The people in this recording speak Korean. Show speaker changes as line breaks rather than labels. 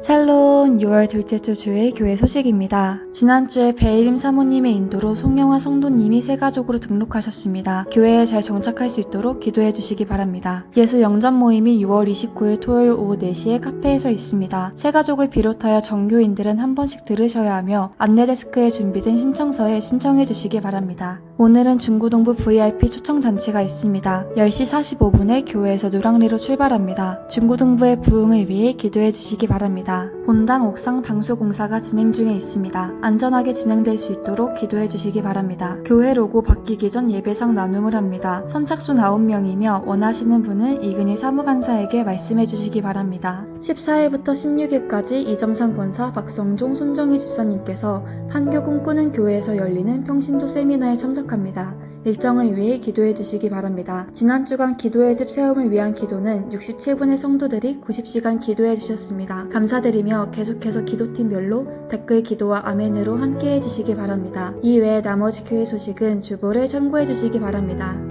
샬롬 6월 둘째 주 주의 교회 소식입니다. 지난주에 베이림 사모님의 인도로 송영화 성도님이 새 가족으로 등록하셨습니다. 교회에 잘 정착할 수 있도록 기도해 주시기 바랍니다. 예수 영접 모임이 6월 29일 토요일 오후 4시에 카페에서 있습니다. 새 가족을 비롯하여 정교인들은 한 번씩 들으셔야 하며 안내 데스크에 준비된 신청서에 신청해 주시기 바랍니다. 오늘은 중구동부 VIP 초청 잔치가 있습니다. 10시 45분에 교회에서 누랑리로 출발합니다. 중구동부의 부흥을 위해 기도해 주시기 바랍니다. 본당 옥상 방수 공사가 진행 중에 있습니다. 안전하게 진행될 수 있도록 기도해 주시기 바랍니다. 교회 로고 바뀌기 전 예배상 나눔을 합니다. 선착순 9명이며 원하시는 분은 이근희 사무관사에게 말씀해 주시기 바랍니다. 14일부터 16일까지 이정상 권사 박성종 손정희 집사님께서 판교 꿈꾸는 교회에서 열리는 평신도 세미나에 참석합니다. 일정을 위해 기도해 주시기 바랍니다. 지난 주간 기도의 집 세움을 위한 기도는 67분의 성도들이 90시간 기도해 주셨습니다. 감사드리며 계속해서 기도팀별로 댓글 기도와 아멘으로 함께 해 주시기 바랍니다. 이 외에 나머지 교회 소식은 주보를 참고해 주시기 바랍니다.